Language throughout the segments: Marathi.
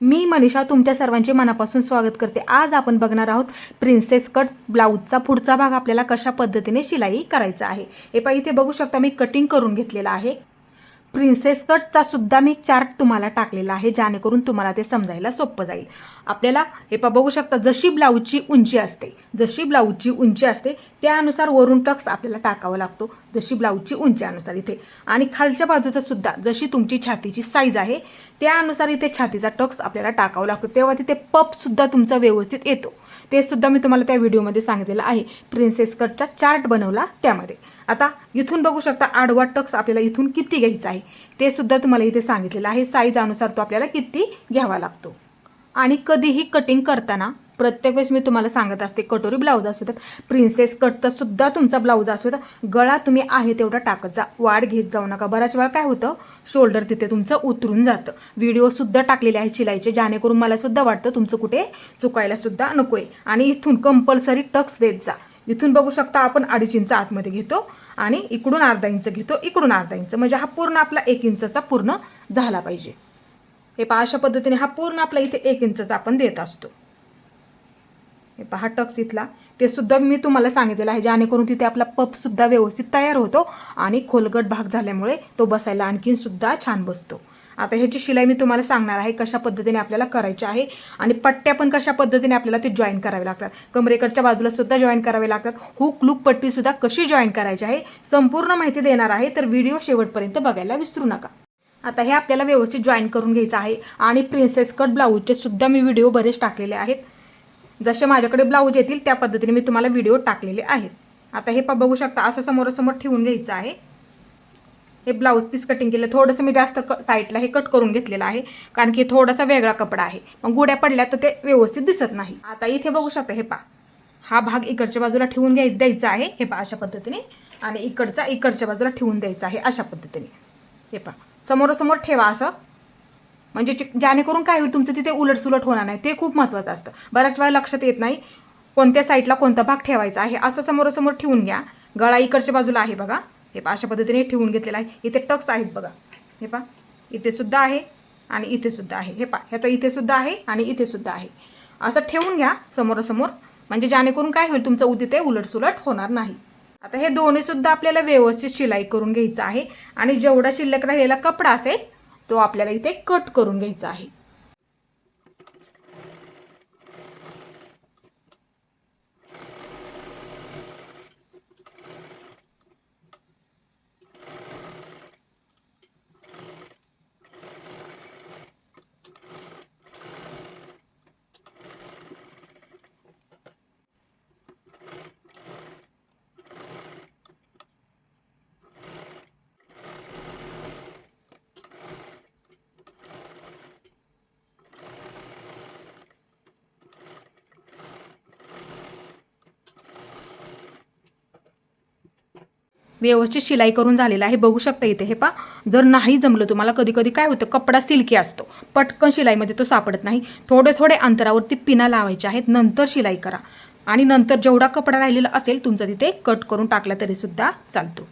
मी मनीषा तुमच्या सर्वांचे मनापासून स्वागत करते. आज आपण बघणार आहोत प्रिन्सेस कट ब्लाऊजचा पुढचा भाग आपल्याला कशा पद्धतीने शिलाई करायचा आहे. हे पहा इथे बघू शकता मी कटिंग करून घेतलेला आहे. प्रिन्सेस कटचा सुद्धा मी चार्ट तुम्हाला टाकलेला आहे जेणेकरून तुम्हाला ते समजायला सोपं जाईल. आपल्याला हे पा बघू शकता जशी ब्लाऊजची उंची असते जशी ब्लाऊजची उंची असते त्यानुसार वरून टक्स आपल्याला टाकावा लागतो जशी ब्लाऊजची उंचीनुसार इथे. आणि खालच्या बाजूचा सुद्धा जशी तुमची छातीची साईज आहे त्यानुसार इथे छातीचा टक्स आपल्याला टाकावा लागतो. तेव्हा तिथे पपसुद्धा तुमचा व्यवस्थित येतो. ते सुद्धा मी तुम्हाला त्या व्हिडिओमध्ये सांगितलेलं आहे. प्रिन्सेस कटचा चार्ट बनवला त्यामध्ये. आता इथून बघू शकता आडवा टक्स आपल्याला इथून किती घ्यायचा आहे. ते सुद्धा तुम्हाला इथे सांगितलेलं आहे. साईजानुसार तो आपल्याला किती घ्यावा लागतो. आणि कधीही कटिंग करताना प्रत्येक वेळेस मी तुम्हाला सांगत असते कटोरी ब्लाऊज असू देत प्रिन्सेस कटचा सुद्धा तुमचा ब्लाऊज असू देत. गळा तुम्ही आहे तेवढा टाकत जा. वाढ घेत जाऊ नका. बऱ्याच वेळा काय होतं शोल्डर तिथे तुमचं उतरून जातं. व्हिडिओसुद्धा टाकलेले आहे चिलाईचे जेणेकरून मला सुद्धा वाटतं तुमचं कुठे चुकायला सुद्धा नको आहे आणि इथून कंपल्सरी टक्स देत जा. इथून बघू शकता आपण अडीच इंच आतमध्ये घेतो आणि इकडून अर्धा इंच घेतो इकडून अर्धा इंच. म्हणजे हा पूर्ण आपला एक इंचचा पूर्ण झाला पाहिजे. हे पहा अशा पद्धतीने हा पूर्ण आपला इथे एक इंचचा आपण देत असतो. हे पहा टक्स इथला. ते सुद्धा मी तुम्हाला सांगितलेलं आहे जेणेकरून तिथे आपला पपसुद्धा व्यवस्थित तयार होतो आणि खोलगट भाग झाल्यामुळे तो बसायला आणखीन सुद्धा छान बसतो. आता ह्याची शिलाई मी तुम्हाला सांगणार आहे कशा पद्धतीने आपल्याला करायची आहे आणि पट्ट्या पण कशा पद्धतीने आपल्याला ते जॉईन करावे लागतात. कमरेकडच्या बाजूला सुद्धा जॉईन करावे लागतात. हुक लूक पट्टीसुद्धा कशी जॉईन करायची आहे संपूर्ण माहिती देणार आहे. तर व्हिडिओ शेवटपर्यंत बघायला विसरू नका. आता हे आपल्याला व्यवस्थित जॉईन करून घ्यायचं आहे आणि प्रिन्सेस कट ब्लाऊजचे सुद्धा मी व्हिडिओ बरेच टाकलेले आहेत. जसे माझ्याकडे ब्लाऊज येतील त्या पद्धतीने मी तुम्हाला व्हिडिओ टाकलेले आहेत. आता हे पा बघू शकता असं समोरासमोर ठेवून घ्यायचं आहे. हे ब्लाऊज पीस कटिंग केलं थोडंसं मी जास्त क साईडला हे कट करून घेतलेलं आहे कारण की थोडासा वेगळा कपडा आहे. मग गुड्या पडल्या तर ते व्यवस्थित दिसत नाही. आता इथे बघू शकता हे पा हा भाग इकडच्या बाजूला ठेवून घ्याय द्यायचा आहे हे पा अशा पद्धतीने. आणि इकडचा इकडच्या बाजूला ठेवून द्यायचा आहे अशा पद्धतीने. हे पा समोरासमोर ठेवा असं. म्हणजे जे- जेणेकरून काय होईल तुमचं तिथे उलटसुलट होणार नाही. ते खूप महत्त्वाचं असतं. बऱ्याच वेळा लक्षात येत नाही कोणत्या साईडला कोणता भाग ठेवायचा आहे असं समोरासमोर ठेवून घ्या. गळा इकडच्या बाजूला आहे बघा. हे पा अशा पद्धतीने ठेवून घेतलेलं आहे. इथे टक्स आहेत बघा. हे पा इथे सुद्धा आहे आणि इथे सुद्धा आहे. हे पा ह्याचं इथे सुद्धा आहे आणि इथे सुद्धा आहे. असं ठेवून घ्या समोरासमोर म्हणजे जेणेकरून काय होईल तुमचं उदी ते उलटसुलट होणार नाही. आता हे दोन्ही सुद्धा आपल्याला व्यवस्थित शिलाई करून घ्यायचं आहे आणि जेवढा शिल्लक राहिलेला कपडा असेल तो आपल्याला इथे कट करून घ्यायचा आहे. व्यवस्थित शिलाई करून झालेला आहे. बघू शकता इथे हे पा जर नाही जमलं तुम्हाला कधी कधी काय होतं कपडा सिल्की असतो. पटकन शिलाईमध्ये तो सापडत नाही. थोडे थोडे अंतरावरती पिना लावायच्या आहेत. नंतर शिलाई करा. आणि नंतर जेवढा कपडा राहिलेला असेल तुमचा तिथे कट करून टाकला तरीसुद्धा चालतो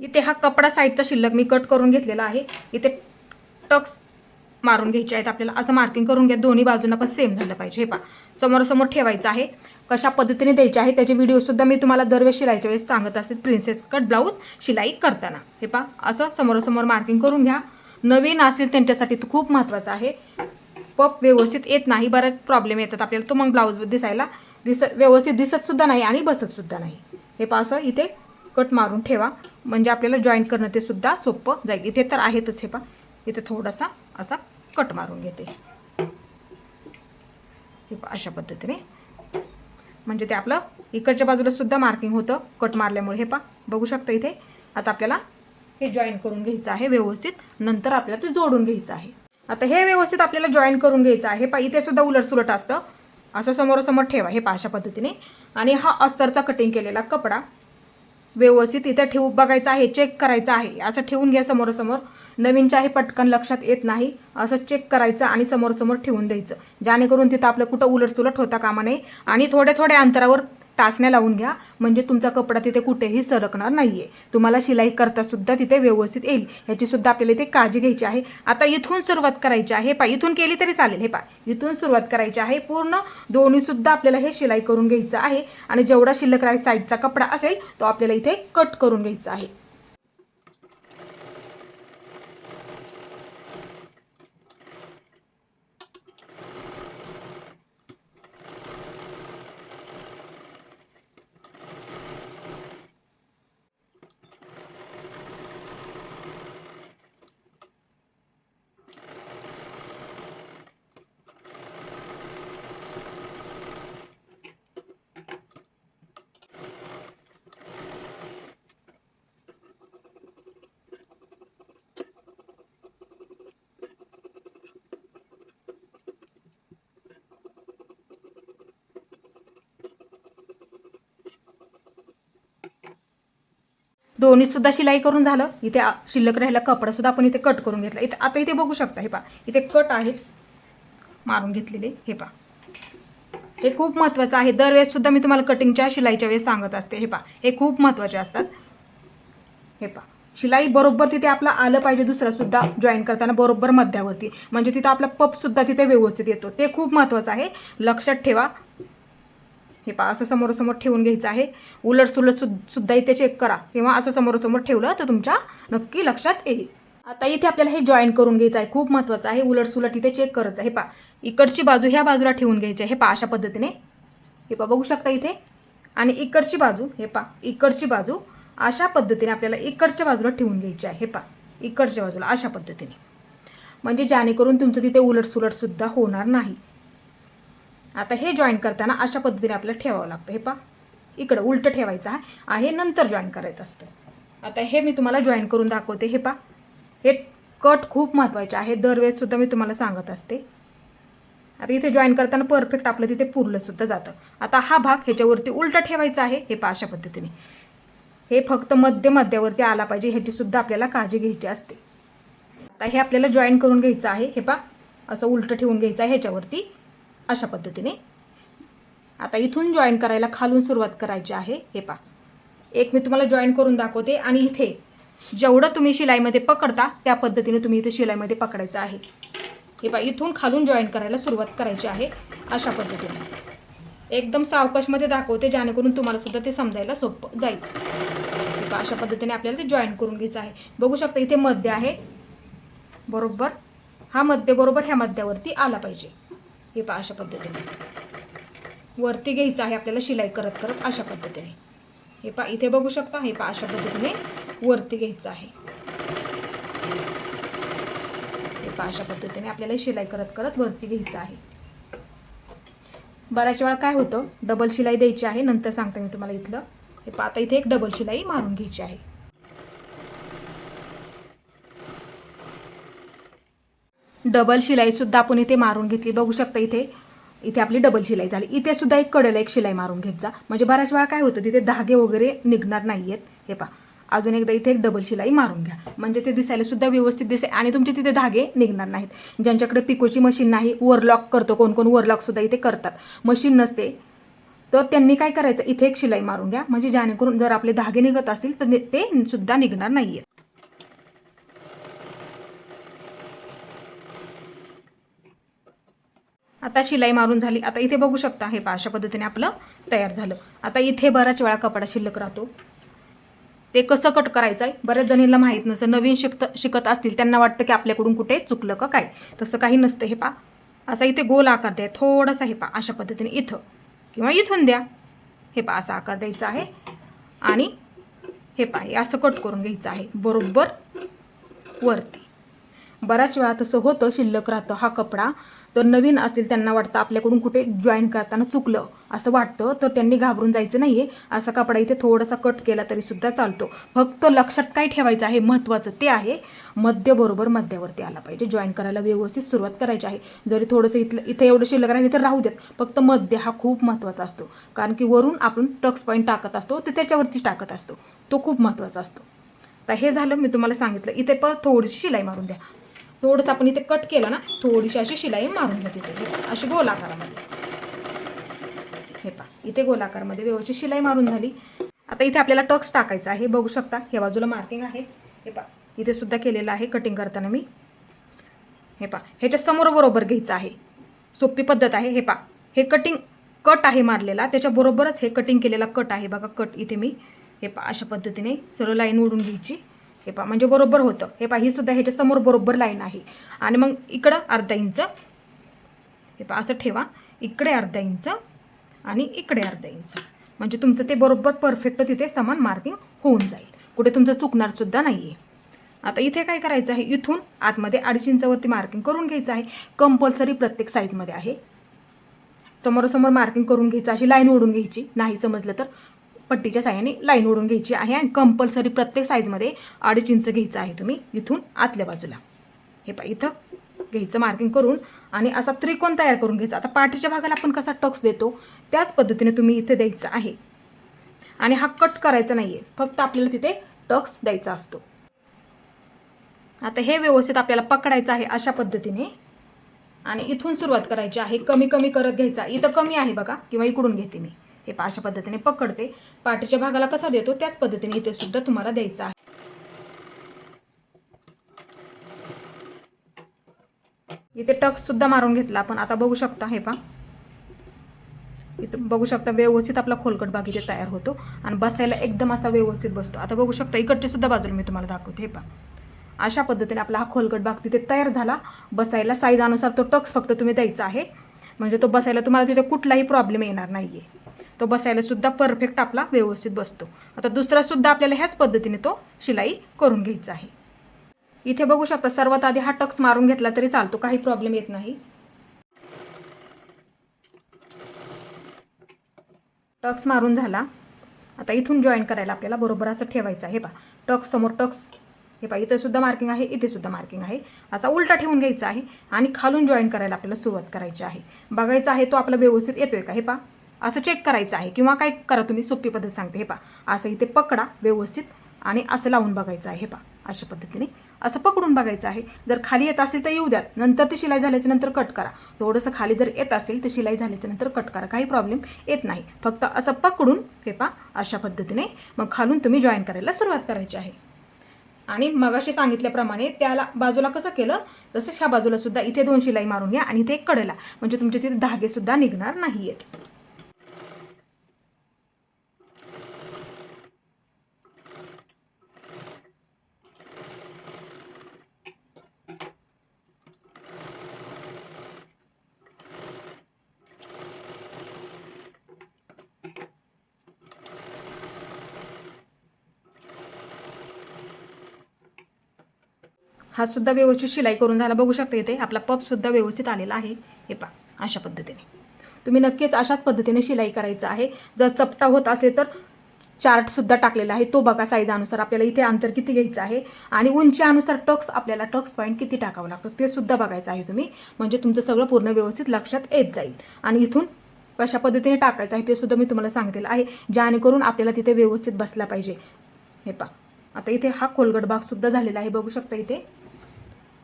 इथे हा कपडा साईडचा शिल्लक मी कट करून घेतलेला आहे. इथे टक्स मारून घ्यायचे आहेत आपल्याला. असं मार्किंग करून घ्या. दोन्ही बाजूंना पण सेम झालं पाहिजे. हे पा समोरासमोर ठेवायचं आहे. कशा पद्धतीने द्यायचे आहे त्याचे व्हिडिओसुद्धा मी तुम्हाला दरवेळेस शिलाईच्या वेळेस सांगत असते. प्रिन्सेस कट ब्लाऊज शिलाई करताना. हे पा असं समोरासमोर मार्किंग करून घ्या. नवीन असेल त्यांच्यासाठी तो खूप महत्त्वाचा आहे. पप व्यवस्थित येत नाही. बऱ्याच प्रॉब्लेम येतात आपल्याला. तो मग ब्लाऊज दिसायला. दिस व्यवस्थित दिसतसुद्धा नाही आणि बसतसुद्धा नाही. हे पा असं इथे कट मारून ठेवा. म्हणजे आपल्याला जॉईन करणं ते सुद्धा सोपं जाईल. इथे तर आहेतच हे पा इथे थोडासा असा कट मारून घेते. हे अशा पद्धतीने. म्हणजे ते आपलं इकडच्या बाजूला सुद्धा मार्किंग होतं. कट मारल्यामुळे हे पा बघू शकता इथे. आता आपल्याला हे जॉईन करून घ्यायचं आहे व्यवस्थित. नंतर आपल्याला ते जोडून घ्यायचं आहे. आता हे व्यवस्थित आपल्याला जॉईन करून घ्यायचं आहे. पा इथे सुद्धा उलटसुलट असतं. असं समोरासमोर ठेवा. हे पा अशा पद्धतीने. आणि हा अस्तरचा कटिंग केलेला कपडा. व्यवस्थित इथे ठेवू बघायचं आहे चेक करायचं आहे. असं ठेवून घ्या समोरासमोर. नवीनचं आहे पटकन लक्षात येत नाही. असं चेक करायचं आणि समोरसमोर ठेवून द्यायचं. जेणेकरून तिथं आपलं कुठं उलटसुलट होता कामा नये. आणि थोड्या थोड्या अंतरावर टाचण्या लावून घ्या. म्हणजे तुमचा कपडा तिथे कुठेही सरकणार नाही आहे तुम्हाला शिलाई करता सुद्धा तिथे व्यवस्थित येईल. ह्याची सुद्धा आपल्याला इथे काळजी घ्यायची आहे. आता इथून सुरुवात करायची आहे. पा इथून केली तरी चालेल. हे पा इथून सुरुवात करायची आहे. पूर्ण दोन्ही सुद्धा आपल्याला हे शिलाई करून घ्यायचं आहे. आणि जेवढा शिल्लक राहील साईडचा कपडा असेल तो आपल्याला इथे कट करून घ्यायचा आहे. दोन्हीसुद्धा शिलाई करून झालं. इथे शिल्लक राहिला कपडासुद्धा आपण इथे कट करून घेतला. इथे आता इथे बघू शकता हे पा इथे कट आहे. मारून घेतलेले हे पा हे खूप महत्त्वाचं आहे. दरवेळेससुद्धा मी तुम्हाला कटिंगच्या शिलाईच्या वेळेस सांगत असते. हे पा हे खूप महत्त्वाचे असतात. हे पा शिलाई बरोबर तिथे आपला आलं पाहिजे दुसरासुद्धा जॉईन करताना बरोबर मध्यावरती. म्हणजे तिथं आपला पपसुद्धा तिथे व्यवस्थित येतो. ते खूप महत्त्वाचं आहे. लक्षात ठेवा. हे पा असं समोरासमोर ठेवून घ्यायचं आहे. उलट सुलट सुद सुद्धा इथे चेक करा. किंवा असं समोरासमोर ठेवलं तर तुमच्या नक्की लक्षात येईल. आता इथे आपल्याला हे जॉईन करून घ्यायचं आहे. खूप महत्त्वाचं आहे. उलट सुलट इथे चेक करायचं आहे. हे पा इकडची बाजू ह्या बाजूला ठेवून घ्यायची आहे. हे पा अशा पद्धतीने. हे पा बघू शकता इथे. आणि इकडची बाजू हे पा इकडची बाजू अशा पद्धतीने आपल्याला इकडच्या बाजूला ठेवून घ्यायची आहे. हे पा इकडच्या बाजूला अशा पद्धतीने. म्हणजे जेणेकरून तुमचं तिथे उलट सुलटसुद्धा होणार नाही. आता हे जॉईन करताना अशा पद्धतीने आपल्याला ठेवावं लागतं. हे पा इकडं उलटं ठेवायचं आहे. नंतर जॉईन करायचं असतं. आता हे मी तुम्हाला जॉईन करून दाखवते. हे पा हे कट खूप महत्त्वाचे आहे. दरवेळेससुद्धा मी तुम्हाला सांगत असते. आता इथे जॉईन करताना परफेक्ट आपलं तिथे पुरलंसुद्धा जातं. आता हा भाग ह्याच्यावरती उलटा ठेवायचा आहे. हे पा अशा पद्धतीने. हे फक्त मध्य मध्यावरती आला पाहिजे. ह्याचीसुद्धा आपल्याला काळजी घ्यायची असते. आता हे आपल्याला जॉईन करून घ्यायचं आहे. हे पा असं उलटं ठेवून घ्यायचं आहे ह्याच्यावरती. अशा पद्धतीने. आता इथून जॉईन करायला खालून सुरुवात करायची आहे. हे पा एक मी तुम्हाला जॉईन करून दाखवते आणि इथे जेवढं तुम्ही शिलाईमध्ये पकडता त्या पद्धतीने तुम्ही इथे शिलाईमध्ये पकडायचं आहे. हे पा इथून खालून जॉईन करायला सुरुवात करायची आहे. अशा पद्धतीने. एकदम सावकाशमध्ये दाखवते जेणेकरून तुम्हाला सुद्धा ते समजायला सोपं जाईल. अशा पद्धतीने आपल्याला ते जॉईन करून घ्यायचं आहे. बघू शकता इथे मध्य आहे. बरोबर? हा मध्य बरोबर ह्या मध्यावरती आला पाहिजे. हे पहा अशा पद्धतीने. वरती घ्यायचं आहे आपल्याला शिलाई करत करत अशा पद्धतीने. हे पा इथे बघू शकता हे पा अशा पद्धतीने वरती घ्यायचं आहे. हे पा अशा पद्धतीने आपल्याला शिलाई करत करत वरती घ्यायचं आहे. बऱ्याच वेळा काय होतं डबल शिलाई द्यायची आहे नंतर सांगते मी तुम्हाला इथलं. हे पा आता इथे एक डबल शिलाई मारून घ्यायची आहे. डबल शिलाईसुद्धा आपण इथे मारून घेतली. बघू शकता इथे इथे आपली डबल शिलाई झाली. इथे सुद्धा एक कडेला एक शिलाई मारून घेत जा. म्हणजे बऱ्याच वेळा काय होतं तिथे धागे वगैरे निघणार नाही आहेत हे पहा. अजून एकदा इथे एक डबल शिलाई मारून घ्या. म्हणजे ते दिसायला सुद्धा व्यवस्थित दिसेल आणि तुमचे तिथे धागे निघणार नाहीत. ज्यांच्याकडे पिकोची मशीन नाही वरलॉक करतो कोण कोण वरलॉकसुद्धा इथे करतात. मशीन नसते. तर त्यांनी काय करायचं? इथे एक शिलाई मारून घ्या. म्हणजे जेणेकरून जर आपले धागे निघत असतील तर ते सुद्धा निघणार नाही आहेत आता शिलाई मारून झाली. आता इथे बघू शकता हे पहा अशा पद्धतीने आपलं तयार झालं. आता इथे बराच वेळा कपडा शिल्लक राहतो. ते कसं कट करायचं आहे बऱ्याच जणींना माहीत नसतं नवीन शिकत शिकत असतील त्यांना वाटतं की आपल्याकडून कुठे चुकलं का काय? तसं काही नसतं हे पा असा इथे गोल आकार द्या. थोडासा हे पा अशा पद्धतीने इथं. किंवा इथून द्या. हे पा असा आकार द्यायचा आहे. आणि हे पा हे असं कट करून घ्यायचं आहे. बरोबर वरती. बऱ्याच वेळा तसं होतं शिल्लक राहतं हा कपडा. तर नवीन असतील त्यांना वाटतं आपल्याकडून कुठे जॉईन करताना चुकलं असं वाटतं तर त्यांनी घाबरून जायचं नाही आहे असा कपडा इथे थोडासा कट केला तरीसुद्धा चालतो. फक्त लक्षात काय ठेवायचं आहे महत्त्वाचं ते आहे मध्यबरोबर मध्यावरती आला पाहिजे. जॉईन करायला व्यवस्थित सुरुवात करायची आहे. जरी थोडंसं इथलं इथे एवढं शिल्लक राहिलं तर राहू देत फक्त मध्य हा खूप महत्त्वाचा असतो. कारण की वरून आपण टक्स पॉईंट टाकत असतो ते त्याच्यावरती टाकत असतो. तो खूप महत्त्वाचा असतो. तर हे झालं मी तुम्हाला सांगितलं. इथे पण थोडीशी शिलाई मारून द्या. थोडंसं आपण इथे कट केलं ना थोडीशी अशी शिलाई मारून घ्या तिथे अशी गोलाकारामध्ये. हे पा इथे गोलाकारमध्ये व्यवस्थित शिलाई मारून झाली. आता इथे आपल्याला टक्स टाकायचा आहे बघू शकता. हे बाजूला मार्किंग आहे. हे पा इथे सुद्धा केलेलं आहे कटिंग करताना मी. हे पा ह्याच्या समोर बरोबर घ्यायचं आहे. सोपी पद्धत आहे. हे पा हे कटिंग कट आहे मारलेला. त्याच्याबरोबरच हे कटिंग केलेला कट आहे. बघा कट इथे मी. हे पा अशा पद्धतीने सर्व लाईन ओढून घ्यायची. हे पा म्हणजे बरोबर होतं. हे पा ही सुद्धा ह्याच्या समोर बरोबर लाईन आहे. आणि मग इकडं अर्धा इंच. हे पा असं ठेवा. इकडे अर्धा इंच आणि इकडे अर्धा इंच. म्हणजे तुमचं ते बरोबर परफेक्ट तिथे समान मार्किंग होऊन जाईल. कुठे तुमचं चुकणार सुद्धा नाही आहे आता इथे काय करायचं आहे? इथून आतमध्ये अडीच इंचावरती मार्किंग करून घ्यायचं आहे. कंपल्सरी प्रत्येक साईजमध्ये आहे. समोरासमोर मार्किंग करून घ्यायचं अशी लाईन ओढून घ्यायची. नाही समजलं तर. पट्टीच्या साह्याने लाईन ओढून घ्यायची आहे आणि कंपल्सरी प्रत्येक साईजमध्ये अडीच इंच घ्यायचं आहे तुम्ही इथून आतल्या बाजूला. हे पा इथं घ्यायचं मार्किंग करून आणि असा त्रिकोण तयार करून घ्यायचा. आता पाठीच्या भागाला आपण कसा टक्स देतो त्याच पद्धतीने तुम्ही इथे द्यायचं आहे. आणि हा कट करायचा नाही आहे फक्त आपल्याला तिथे टक्स द्यायचा असतो. आता हे व्यवस्थित आपल्याला पकडायचं आहे अशा पद्धतीने. आणि इथून सुरुवात करायची आहे. कमी कमी करत घ्यायचा. इथं कमी आहे बघा किंवा इकडून घेते मी. हे पा अशा पद्धतीने पकडते. पाठीच्या भागाला कसा देतो त्याच पद्धतीने इथे सुद्धा तुम्हाला द्यायचा आहे. इथे टक्स सुद्धा मारून घेतला आपण. आता बघू शकता हे पा इथं बघू शकता व्यवस्थित आपला खोलकट भाग इथे तयार होतो आणि बसायला एकदम असा व्यवस्थित बसतो. आता बघू शकता इकडच्या सुद्धा बाजूला मी तुम्हाला दाखवते हे पा अशा पद्धतीने आपला हा खोलगट भाग तिथे तयार झाला. बसायला साईजानुसार तो टक्स फक्त तुम्ही द्यायचा आहे. म्हणजे तो बसायला तुम्हाला तिथे कुठलाही प्रॉब्लेम येणार नाही आहे तो बसायलासुद्धा परफेक्ट आपला व्यवस्थित बसतो. आता दुसरासुद्धा आपल्याला ह्याच पद्धतीने तो शिलाई करून घ्यायचा आहे. इथे बघू शकता सर्वात आधी हा टक्स मारून घेतला तरी चालतो काही प्रॉब्लेम येत नाही. टक्स मारून झाला. आता इथून जॉईन करायला आपल्याला बरोबर असं ठेवायचं आहे. हे पा टक्स समोर टक्स. हे पहा इथे सुद्धा मार्किंग आहे इथे सुद्धा मार्किंग आहे. असा उलटा ठेवून घ्यायचा आहे आणि खालून जॉईन करायला आपल्याला सुरुवात करायची आहे. बघायचं आहे तो आपला व्यवस्थित येतोय का? हे पा असं चेक करायचं आहे किंवा काय करा तुम्ही सोपी पद्धत सांगते. हे पा असं इथे पकडा व्यवस्थित आणि असं लावून बघायचं आहे. हे पा अशा पद्धतीने असं पकडून बघायचं आहे. जर खाली येत असेल तर येऊ द्यात नंतर ती शिलाई झाल्याच्यानंतर कट करा. थोडंसं खाली जर येत असेल तर शिलाई झाल्याच्यानंतर कट करा. काही प्रॉब्लेम येत नाही. फक्त असं पकडून हे पा अशा पद्धतीने मग खालून तुम्ही जॉईन करायला सुरुवात करायची आहे. आणि मगाशी सांगितल्याप्रमाणे त्याला बाजूला कसं केलं? तसंच ह्या बाजूला सुद्धा इथे दोन शिलाई मारून घ्या आणि इथे एक कडेला. म्हणजे तुमचे तिथे धागेसुद्धा निघणार नाही आहेत हा सुद्धा व्यवस्थित शिलाई करून झाला. बघू शकता इथे आपला पप सुद्धा व्यवस्थित आलेला आहे. हे पा अशा पद्धतीने. तुम्ही नक्कीच अशाच पद्धतीने शिलाई करायचं आहे. जर चपटा होत असेल तर चार्टसुद्धा टाकलेला आहे. तो बघा साईजानुसार आपल्याला इथे अंतर किती घ्यायचं आहे आणि उंचीनुसार टक्स आपल्याला टक्स पॉईंट किती टाकावं लागतो ते सुद्धा बघायचं आहे तुम्ही. म्हणजे तुमचं सगळं पूर्ण व्यवस्थित लक्षात येत जाईल. आणि इथून कशा पद्धतीने टाकायचं आहे ते सुद्धा मी तुम्हाला सांगितलेलं आहे. जेणेकरून आपल्याला तिथे व्यवस्थित बसला पाहिजे. हे पा आता इथे हा खोलगट भाग सुद्धा झालेला आहे. बघू शकता इथे.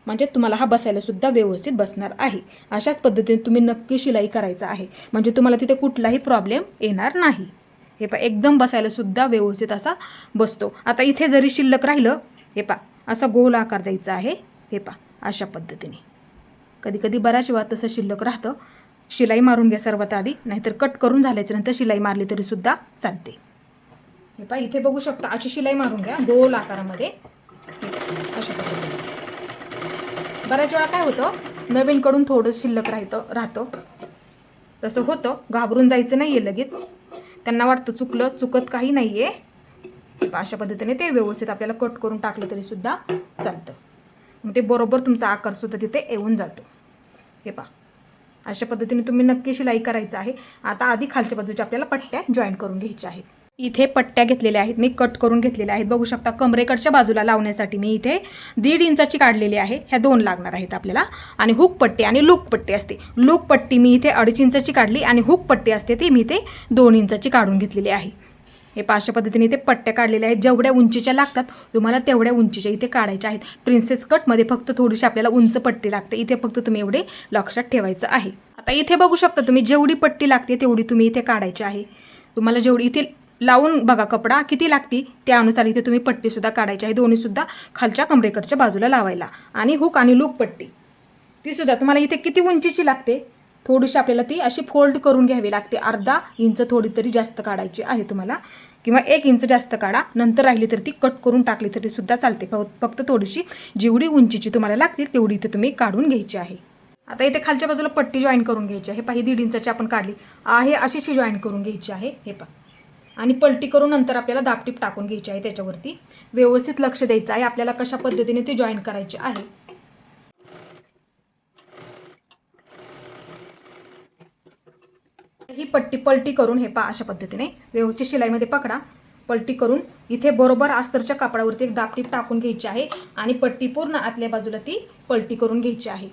म्हणजे तुम्हाला हा बसायला सुद्धा व्यवस्थित बसणार आहे. अशाच पद्धतीने तुम्ही नक्की शिलाई करायचा आहे. म्हणजे तुम्हाला तिथे कुठलाही प्रॉब्लेम येणार नाही. हे पा एकदम बसायला सुद्धा व्यवस्थित असा बसतो. आता इथे जरी शिल्लक राहिलं हे पा असा गोल आकार द्यायचा आहे. हे पा अशा पद्धतीने. कधी कधी बऱ्याच वेळा तसं शिल्लक राहतं. शिलाई मारून घ्या सर्वात आधी नाहीतर कट करून झाल्याच्यानंतर शिलाई मारली तरी सुद्धा चालते. हे पा इथे बघू शकता अशी शिलाई मारून घ्या गोल आकारामध्ये. अशा पद्धतीने. बऱ्याच वेळा काय होतं नवीनकडून थोडं शिल्लक राहतं राहतं. तसं होतं घाबरून जायचं नाही आहे लगेच. त्यांना वाटतं चुकलं चुकत काही नाही आहे अशा पद्धतीने ते व्यवस्थित आपल्याला कट करून टाकलं तरीसुद्धा चालतं. मग ते बरोबर तुमचा आकारसुद्धा तिथे येऊन जातो. हे पहा. अशा पद्धतीने तुम्ही नक्की शिलाई करायचं आहे. आता आधी खालच्या बाजूच्या आपल्याला पट्ट्या जॉईन करून घ्यायच्या आहेत. इथे पट्ट्या घेतलेल्या आहेत. मी कट करून घेतलेल्या आहेत. बघू शकता कमरेकडच्या बाजूला लावण्यासाठी मी इथे दीड इंचाची काढलेली आहे. ह्या दोन लागणार आहेत आपल्याला. आणि हुक पट्टी आणि लूक पट्टी असते. लूक पट्टी मी इथे अडीच इंचाची काढली आणि हुक पट्टी असते ती मी इथे दोन इंचाची काढून घेतलेली आहे. हे पाचशे पद्धतीने इथे पट्ट्या काढलेल्या आहेत. जेवढ्या उंचीच्या लागतात तुम्हाला तेवढ्या उंचीच्या इथे काढायच्या आहेत. प्रिन्सेस कटमध्ये फक्त थोडीशी आपल्याला उंच पट्टी लागते. इथे फक्त तुम्ही एवढे लक्षात ठेवायचं आहे. आता इथे बघू शकता तुम्ही जेवढी पट्टी लागते तेवढी तुम्ही इथे काढायची आहे. तुम्हाला जेवढी इथे लावून बघा कपडा किती लागती? त्यानुसार इथे तुम्ही पट्टीसुद्धा काढायची आहे दोन्हीसुद्धा खालच्या कमरेकडच्या बाजूला लावायला. आणि हुक आणि लूक पट्टी. तीसुद्धा तुम्हाला इथे किती उंचीची लागते? थोडीशी आपल्याला ती अशी फोल्ड करून घ्यावी लागते. अर्धा इंच थोडी तरी जास्त काढायची आहे तुम्हाला. किंवा एक इंच जास्त काढा. नंतर राहिली तर ती कट करून टाकली तरी सुद्धा चालते. फ- फक्त थोडीशी जेवढी उंचीची तुम्हाला लागतील तेवढी इथे तुम्ही काढून घ्यायची आहे. आता इथे खालच्या बाजूला पट्टी जॉईन करून घ्यायची आहे. पाही दीड इंचाची आपण काढली. आहे अशीशी जॉईन करून घ्यायची आहे. हे पहा. आणि पलटी करून नंतर आपल्याला दापटीप टाकून घ्यायची आहे त्याच्यावरती. व्यवस्थित लक्ष द्यायचं आहे. आपल्याला कशा पद्धतीने ते जॉईन करायचे आहे. ही पट्टी पलटी करून हे पहा अशा पद्धतीने. व्यवस्थित शिलाईमध्ये पकडा. पलटी करून इथे बरोबर अस्तरच्या कापडावरती एक दापटीप टाकून घ्यायची आहे आणि पट्टी पूर्ण आतल्या बाजूला ती पलटी करून घ्यायची आहे.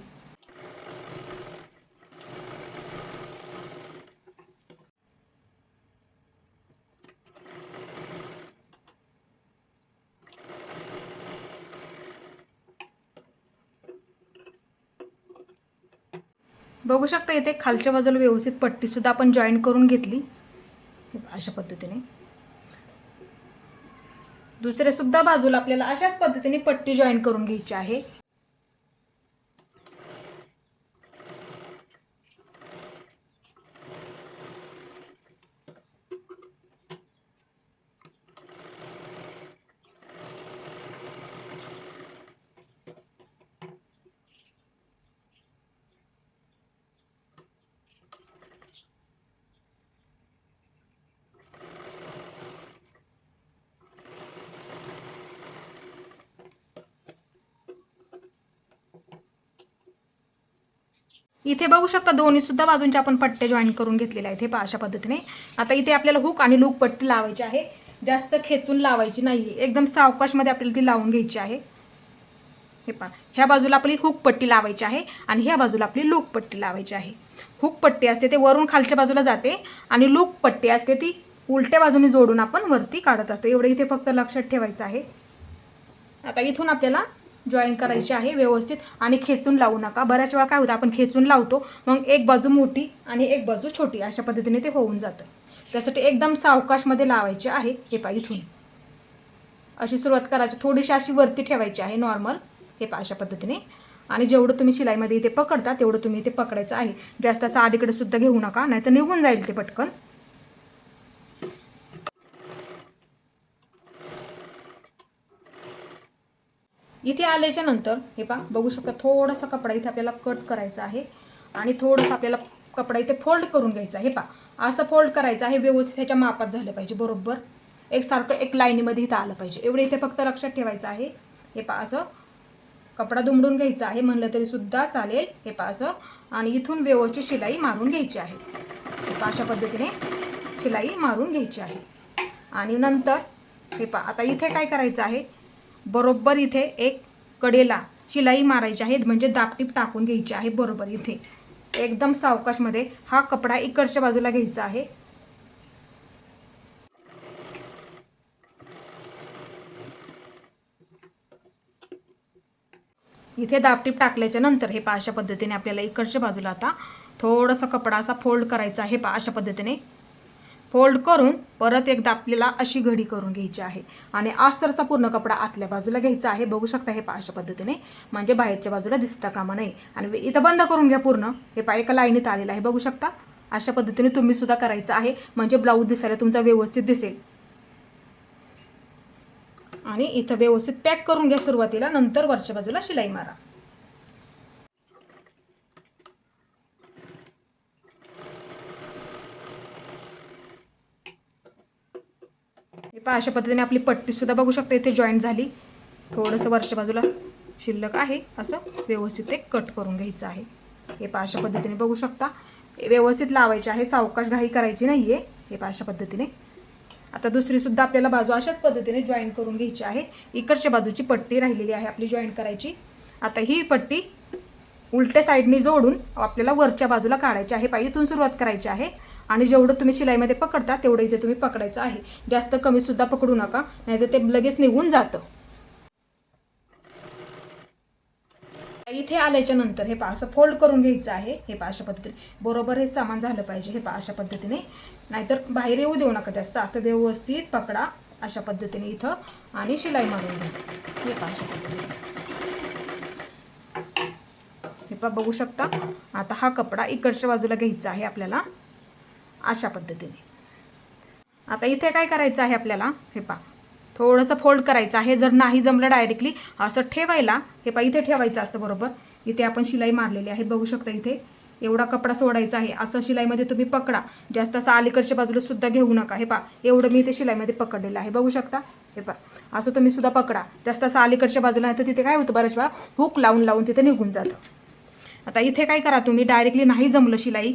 बघू शकता इथे खालच्या बाजूला व्यवस्थित पट्टीसुद्धा आपण जॉईन करून घेतली. अशा पद्धतीने. दुसऱ्यासुद्धा बाजूला आपल्याला अशाच पद्धतीने पट्टी जॉईन करून घ्यायची आहे. इथे बघू शकता दोन्ही सुद्धा बाजूंचे आपण पट्टे जॉईन करून घेतलेले आहेत हे पा अशा पद्धतीने. आता इथे आपल्याला हुक आणि लूक पट्टी लावायची आहे. जास्त खेचून लावायची नाही एकदम सावकाशमध्ये आपल्याला ती लावून घ्यायची आहे. हे पहा. ह्या बाजूला आपली हुक पट्टी लावायची आहे आणि ह्या बाजूला आपली लूक पट्टी लावायची आहे. हुक पट्टी असते ते वरून खालच्या बाजूला जाते आणि लूक पट्टी असते ती उलट्या बाजूने जोडून आपण वरती काढत असतो. एवढं इथे फक्त लक्षात ठेवायचं आहे. आता इथून आपल्याला जॉईन करायची आहे व्यवस्थित आणि खेचून लावू नका. बऱ्याच वेळा काय होतं आपण खेचून लावतो मग एक बाजू मोठी आणि एक बाजू छोटी अशा पद्धतीने ते होऊन जातं. त्यासाठी एकदम सावकाशमध्ये लावायचे आहे हे पा इथून. अशी सुरुवात करायची. थोडीशी अशी वरती ठेवायची आहे नॉर्मल हे पा अशा पद्धतीने. आणि जेवढं तुम्ही शिलाईमध्ये इथे पकडता तेवढं तुम्ही इथे पकडायचं आहे. जास्त असं अलीकडे सुद्धा घेऊ नका नाहीतर निघून जाईल ते पटकन. इथे आल्याच्यानंतर हे पा बघू शकता थोडासा कपडा इथे आपल्याला कट करायचा आहे. आणि थोडंसं आपल्याला कपडा इथे फोल्ड करून घ्यायचा आहे. हे पा असं फोल्ड करायचं आहे व्यवस्थित ह्याच्या मापात झालं पाहिजे बरोबर? एकसारखं एक लाईनीमध्ये इथं आलं पाहिजे. एवढं इथे फक्त लक्षात ठेवायचं आहे. हे पा असं कपडा दुमडून घ्यायचा आहे म्हणलं तरी सुद्धा चालेल. हे पा असं. आणि इथून व्यवस्थित शिलाई मारून घ्यायची आहे. अशा पद्धतीने शिलाई मारून घ्यायची आहे. आणि नंतर हे पा आता इथे काय करायचं आहे? बरोबर इथे एक कडेला शिलाई मारायची आहे. म्हणजे दापटीप टाकून घ्यायची आहे. बरोबर इथे. एकदम सावकाशमध्ये हा कपडा इकडच्या बाजूला घ्यायचा आहे. इथे दापटीप टाकल्याच्या नंतर हे पा अशा पद्धतीने आपल्याला इकडच्या बाजूला आता थोडासा कपडा असा फोल्ड करायचा आहे. पा अशा पद्धतीने फोल्ड करून परत एकदा आपल्याला अशी घडी करून घ्यायची आहे. आणि आस्तरचा पूर्ण कपडा आतल्या बाजूला घ्यायचा आहे. बघू शकता हे पा अशा पद्धतीने. म्हणजे बाहेरच्या बाजूला दिसता कामा नये. आणि इथं बंद करून घ्या पूर्ण. हे पा एका लाईनीत आलेलं आहे. बघू शकता. अशा पद्धतीने तुम्ही सुद्धा करायचं आहे. म्हणजे ब्लाऊज दिसायला तुमचा व्यवस्थित दिसेल. आणि इथं व्यवस्थित पॅक करून घ्या सुरुवातीला. नंतर वरच्या बाजूला शिलाई मारा. पहा अशा पद्धतीने आपली पट्टीसुद्धा बघू शकता इथे जॉईंट झाली. थोडंसं वरच्या बाजूला शिल्लक आहे. असं व्यवस्थित ते कट करून घ्यायचं आहे. हे पहा अशा पद्धतीने बघू शकता. व्यवस्थित लावायचे आहे. सावकाश घाई करायची नाही आहे हे पहा अशा पद्धतीने. आता दुसरीसुद्धा आपल्याला बाजू अशाच पद्धतीने जॉईन करून घ्यायची आहे. इकडच्या बाजूची पट्टी राहिलेली आहे आपली जॉईन करायची. आता ही पट्टी उलट्या साईडने जोडून आपल्याला वरच्या बाजूला काढायची आहे. पाहिजे इथून सुरुवात करायची आहे. आणि जेवढं तुम्ही शिलाईमध्ये पकडता तेवढं इथे तुम्ही पकडायचं आहे. जास्त कमीसुद्धा पकडू नका नाहीतर ते लगेच निघून जातं. इथे आल्याच्यानंतर हे पा असं फोल्ड करून घ्यायचं आहे हे पा अशा पद्धतीने. बरोबर हे सामान झालं पाहिजे हे पा अशा पद्धतीने. नाहीतर बाहेर येऊ देऊ नका जास्त असं व्यवस्थित पकडा अशा पद्धतीने इथं आणि शिलाई मारून घ्या. हे पा अशा पद्धतीने. हे पा बघू शकता. आता हा कपडा इकडच्या बाजूला घ्यायचा आहे आपल्याला. अशा पद्धतीने. आता इथे काय करायचं आहे आपल्याला? हे पहा. थोडंसं फोल्ड करायचं आहे. जर नाही जमलं डायरेक्टली असं ठेवायला हे पहा इथे ठेवायचं असतं बरोबर. इथे आपण शिलाई मारलेली आहे. बघू शकता इथे. एवढा कपडा सोडायचा आहे. असं शिलाईमध्ये तुम्ही पकडा. जास्त असं अलीकडच्या बाजूला सुद्धा घेऊ नका. हे पहा एवढं मी इथे शिलाईमध्ये पकडलेलं आहे. बघू शकता? हे पहा असं तुम्ही सुद्धा पकडा. जास्त असं अलीकडच्या बाजूला नाही तर तिथे काय होतं? बऱ्याच वेळा हुक लावून लावून तिथे निघून जातं. आता इथे काय करा तुम्ही? डायरेक्टली नाही जमलं शिलाई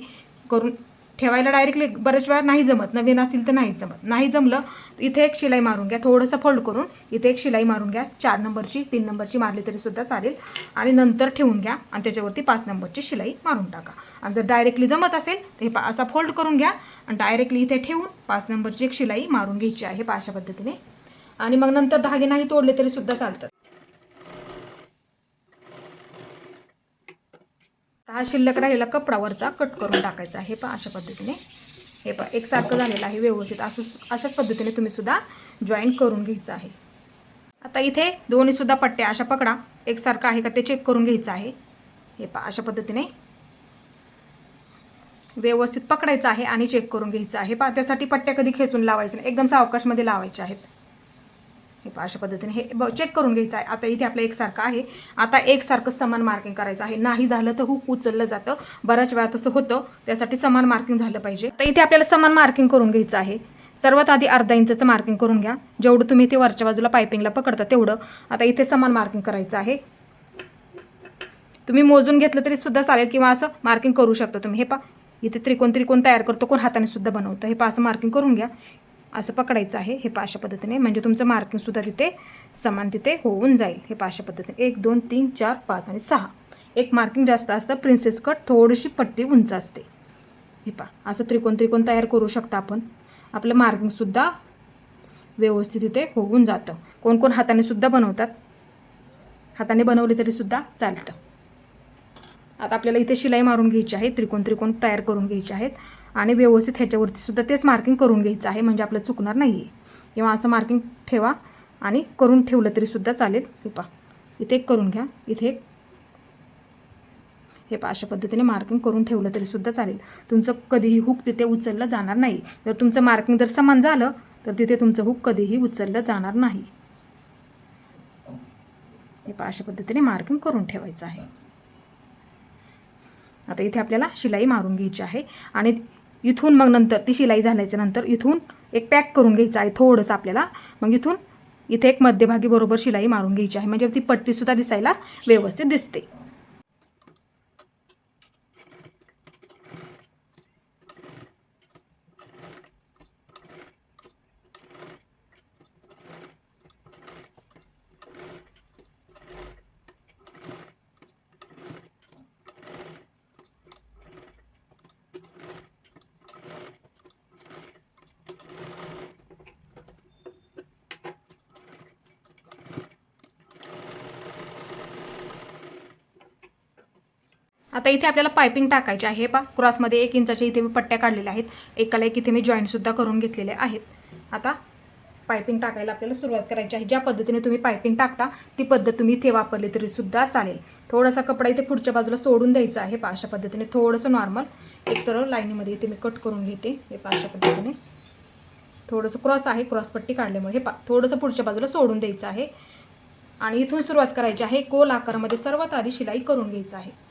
करून ठेवायला डायरेक्टली बऱ्याच वेळा नाही जमत. नवीन असेल तर नाही जमत. नाही जमलं इथे एक शिलाई मारून घ्या. थोडंसं फोल्ड करून इथे एक शिलाई मारून घ्या. चार नंबरची तीन नंबरची मारली तरी सुद्धा चालेल. आणि नंतर ठेवून घ्या. आणि त्याच्यावरती पाच नंबरची शिलाई मारून टाका. आणि जर डायरेक्टली जमत असेल तर हे पा असा फोल्ड करून घ्या. आणि डायरेक्टली इथे ठेवून पाच नंबरची एक शिलाई मारून घ्यायची आहे पाशा पद्धतीने. आणि मग नंतर धागे नाही तोडले तरी सुद्धा चालतात. हा शिल्लक राहिलेला कपडावरचा कट करून टाकायचा आहे. पहा अशा पद्धतीने. हे पहा एकसारखं झालेलं आहे व्यवस्थित. असं अशाच पद्धतीने तुम्ही सुद्धा जॉईन करून घ्यायचं आहे. आता इथे दोन्हीसुद्धा पट्ट्या अशा पकडा. एकसारखं आहे का ते चेक करून घ्यायचं आहे. हे पहा अशा पद्धतीने. व्यवस्थित पकडायचं आहे आणि चेक करून घ्यायचं आहे. पहा त्यासाठी पट्ट्या कधी खेचून लावायचं नाही. एकदम सावकाशमध्ये लावायचे आहेत. हे अशा पद्धतीने हे ब चेक करून घ्यायचं आहे. आता इथे आपलं एकसारखं आहे. आता एकसारखं समान मार्किंग करायचं आहे. नाही झालं तर हुक उचललं जातं. बऱ्याच वेळा तसं होतं. त्यासाठी समान मार्किंग झालं पाहिजे. तर इथे आपल्याला समान मार्किंग करून घ्यायचं आहे. सर्वात आधी अर्धा इंचचं मार्किंग करून घ्या. जेवढं तुम्ही इथे वरच्या बाजूला पायपिंगला पकडता तेवढं. आता इथे समान मार्किंग करायचं आहे. तुम्ही मोजून घेतलं तरी सुद्धा चालेल किंवा असं मार्किंग करू शकता तुम्ही. हे पा इथे त्रिकोण त्रिकोण तयार करतो. कोण हाताने सुद्धा बनवतं. हे पा असं मार्किंग करून घ्या. असं पकडायचं आहे हे पाशा पद्धतीने. म्हणजे तुमचं मार्किंगसुद्धा तिथे समान तिथे होऊन जाईल हे पाशा पद्धतीने. एक दोन तीन चार पाच आणि सहा. एक मार्किंग जास्त असतं प्रिन्सेस कट थोडीशी पट्टी उंच असते. हे पा असं त्रिकोण त्रिकोण तयार करू शकता आपण. आपलं मार्किंगसुद्धा व्यवस्थित इथे होऊन जातं. कोण कोण हाताने सुद्धा बनवतात? हाताने बनवले तरीसुद्धा चालतं. आता आपल्याला इथे शिलाई मारून घ्यायची आहे त्रिकोण त्रिकोण तयार करून घ्यायचे आहेत. आणि व्यवस्थित ह्याच्यावरती सुद्धा तेच मार्किंग करून घ्यायचं आहे म्हणजे आपलं चुकणार नाही आहे किंवा असं मार्किंग ठेवा आणि करून ठेवलं तरीसुद्धा चालेल. हे पा इथे एक करून घ्या. इथे एक. हे पा अशा पद्धतीने मार्किंग करून ठेवलं तरीसुद्धा चालेल. तुमचं कधीही हुक तिथे उचललं जाणार नाही. जर तुमचं मार्किंग जर समान झालं तर तिथे तुमचं हुक कधीही उचललं जाणार नाही. हे पा अशा पद्धतीने मार्किंग करून ठेवायचं आहे. आता इथे आपल्याला शिलाई मारून घ्यायची आहे. आणि इथून मग नंतर ती शिलाई झाल्याच्यानंतर इथून एक पॅक करून घ्यायचं आहे थोडंसं आपल्याला. मग इथून इथे एक मध्यभागी बरोबर शिलाई मारून घ्यायची आहे. म्हणजे ती पट्टीसुद्धा दिसायला व्यवस्थित दिसते. आता इथे आपल्याला पायपिंग टाकायची आहे. पा क्रॉसमध्ये एक इंचाच्या इथे मी पट्ट्या काढलेल्या आहेत. एकाला एक इथे मी जॉईंटसुद्धा करून घेतलेले आहेत. आता पायपिंग टाकायला आपल्याला सुरुवात करायची आहे. ज्या पद्धतीने तुम्ही पायपिंग टाकता ती पद्धत तुम्ही इथे वापरली तरी सुद्धा चालेल. थोडासा कपडा इथे पुढच्या बाजूला सोडून द्यायचा आहे. पा अशा पद्धतीने थोडंसं नॉर्मल एक सरळ लाईनीमध्ये इथे मी कट करून घेते. हे पा अशा पद्धतीने. थोडंसं क्रॉस आहे. क्रॉस पट्टी काढल्यामुळे हे पा थोडंसं पुढच्या बाजूला सोडून द्यायचं आहे. आणि इथून सुरुवात करायची आहे. गोल आकारामध्ये सर्वात आधी शिलाई करून घ्यायचं आहे.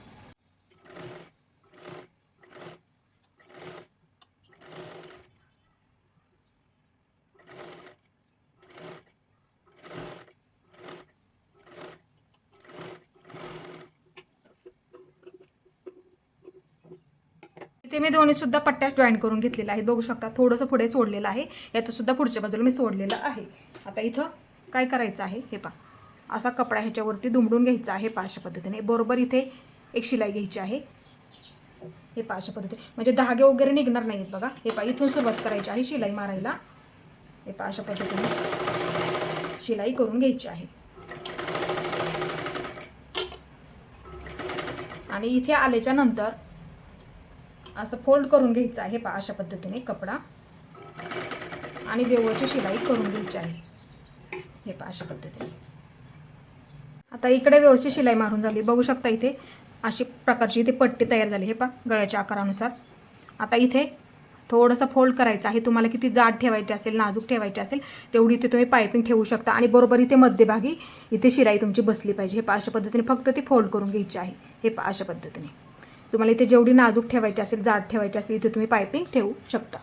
मी दोन्ही सुद्धा पट्ट्या जॉईन करून घेतलेल्या आहेत. बघू शकता थोडंसं पुढे सोडलेलं आहे. याचं सुद्धा पुढच्या बाजूला मी सोडलेलं आहे. आता इथं काय करायचं आहे? हे पा असा कपडा ह्याच्यावरती दुमडून घ्यायचा आहे पाशा पद्धतीने. बरोबर इथे एक शिलाई घ्यायची आहे. हे पाशा पद्धतीने. म्हणजे धागे वगैरे निघणार नाहीत बघा. हे पा इथून सुरुवात करायची आहे शिलाई मारायला. हे पा अशा पद्धतीने शिलाई करून घ्यायची आहे. आणि इथे आल्याच्यानंतर असं फोल्ड करून घ्यायचं आहे पा अशा पद्धतीने कपडा. आणि देवळची शिलाई करून घ्यायची आहे. हे पा अशा पद्धतीने. आता इकडे व्यवस्थित शिलाई मारून झाली. बघू शकता इथे अशी प्रकारची इथे पट्टी तयार झाली. हे पा गळ्याच्या आकारानुसार. आता इथे थोडंसं फोल्ड करायचं आहे. तुम्हाला किती जाड ठेवायची असेल नाजूक ठेवायची असेल तेवढी इथे तुम्ही पायपिंग ठेवू शकता. आणि बरोबर इथे मध्यभागी इथे शिलाई तुमची बसली पाहिजे. हे पा अशा पद्धतीने फक्त ती फोल्ड करून घ्यायची आहे. हे पा अशा पद्धतीने. तुम्हाला इथे जेवढी नाजूक ठेवायची असेल जाड ठेवायची असेल इथे तुम्ही पायपिंग ठेवू शकता.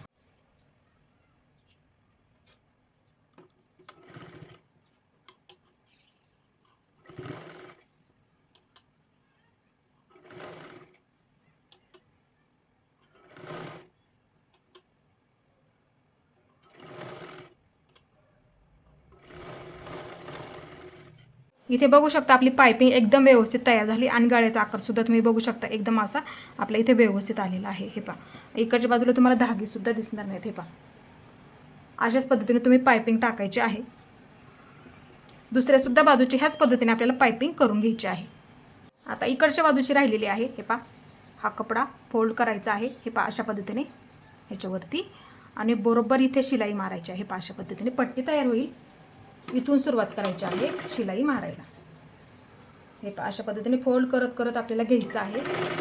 इथे बघू शकता आपली पायपिंग एकदम व्यवस्थित तयार झाली आणि गळ्याचा आकारसुद्धा तुम्ही बघू शकता एकदम असा आपल्या इथे व्यवस्थित आलेला आहे. हे पा इकडच्या बाजूला तुम्हाला धागेसुद्धा दिसणार नाहीत हे पा अशाच पद्धतीने तुम्ही पायपिंग टाकायची आहे. दुसऱ्यासुद्धा बाजूची ह्याच पद्धतीने आपल्याला पायपिंग करून घ्यायची आहे. आता इकडच्या बाजूची राहिलेली आहे हे पा हा कपडा फोल्ड करायचा आहे हे पा अशा पद्धतीने. ह्याच्यावरती. आणि बरोबर इथे शिलाई मारायची आहे पा अशा पद्धतीने पट्टी तयार होईल. इथून सुरुवात करायची आहे शिलाई मारायला. हे पहा अशा पद्धतीने फोल्ड करत करत आपल्याला घ्यायचं आहे.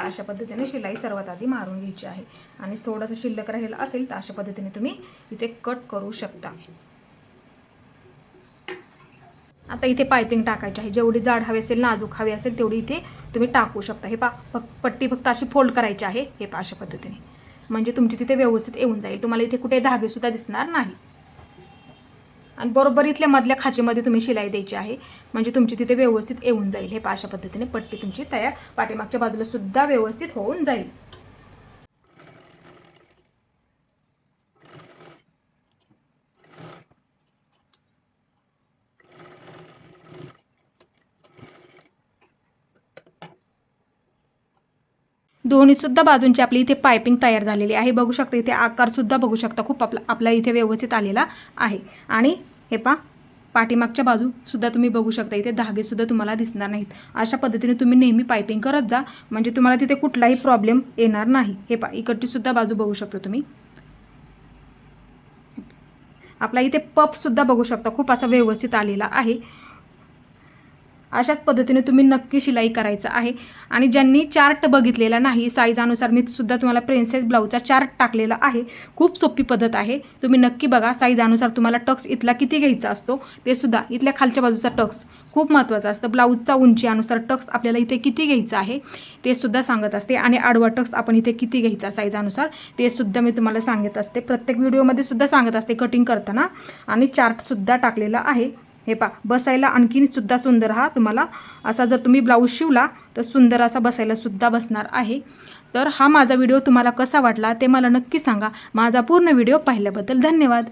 अशा पद्धतीने शिलाई सर्वात आधी मारून घ्यायची आहे. आणि थोडंसं शिल्लक राहिलेलं असेल तर अशा पद्धतीने तुम्ही इथे कट करू शकता. आता इथे पायपिंग टाकायची आहे. जेवढी जाड हवी असेल नाजूक हवी असेल तेवढी इथे तुम्ही टाकू शकता. हे पा पट्टी फक्त अशी फोल्ड करायची आहे. हे पा अशा पद्धतीने. म्हणजे तुमची तिथे व्यवस्थित येऊन जाईल. तुम्हाला इथे कुठे धागेसुद्धा दिसणार नाही. आणि बरोबर इथल्या मधल्या खाचीमध्ये तुम्ही शिलाई द्यायची आहे. म्हणजे तुमची तिथे व्यवस्थित येऊन जाईल. हे पा अशा पद्धतीने पट्टी तुमची तयार पाठीमागच्या बाजूला सुद्धा व्यवस्थित होऊन जाईल. दोन्हीसुद्धा बाजूंची आपली इथे पायपिंग तयार झालेली आहे. बघू शकता इथे आकारसुद्धा बघू शकता. खूप आपला आपला इथे व्यवस्थित आलेला आहे. आणि हे पा पाठीमागच्या बाजूसुद्धा तुम्ही बघू शकता. इथे धागेसुद्धा तुम्हाला दिसणार नाहीत. अशा पद्धतीने तुम्ही नेहमी पायपिंग करत जा. म्हणजे तुम्हाला तिथे कुठलाही प्रॉब्लेम येणार नाही. हे पा इकडचीसुद्धा बाजू बघू शकता तुम्ही. आपला इथे पपसुद्धा बघू शकता. खूप असा व्यवस्थित आलेला आहे. अशाच पद्धतीने तुम्ही नक्की शिलाई करायचं आहे. आणि ज्यांनी चार्ट बघितलेला नाही साईजानुसार मी सुद्धा तुम्हाला प्रिन्सेस ब्लाऊजचा चार्ट टाकलेला आहे. खूप सोपी पद्धत आहे. तुम्ही नक्की बघा साईजानुसार तुम्हाला टक्स इथला किती घ्यायचा असतो ते सुद्धा इथल्या खालच्या बाजूचा टक्स खूप महत्त्वाचा असतं. ब्लाऊजचा उंची अनुसार टक्स आपल्याला इथे किती घ्यायचं आहे ते सुद्धा सांगत असते. आणि आडवा टक्स आपण इथे किती घ्यायचा साईजानुसार ते सुद्धा मी तुम्हाला सांगत असते. प्रत्येक व्हिडिओमध्ये सुद्धा सांगत असते कटिंग करताना. आणि चार्टसुद्धा टाकलेला आहे. हे पा बसायला आणखीन सुद्धा सुंदर. हा तुम्हाला असा जर तुम्ही ब्लाऊज शिवला तर सुंदर असा बसायला सुद्धा बसणार आहे. तर हा माझा व्हिडिओ तुम्हाला कसा वाटला ते मला नक्की सांगा. माझा पूर्ण व्हिडिओ पाहिल्याबद्दल धन्यवाद.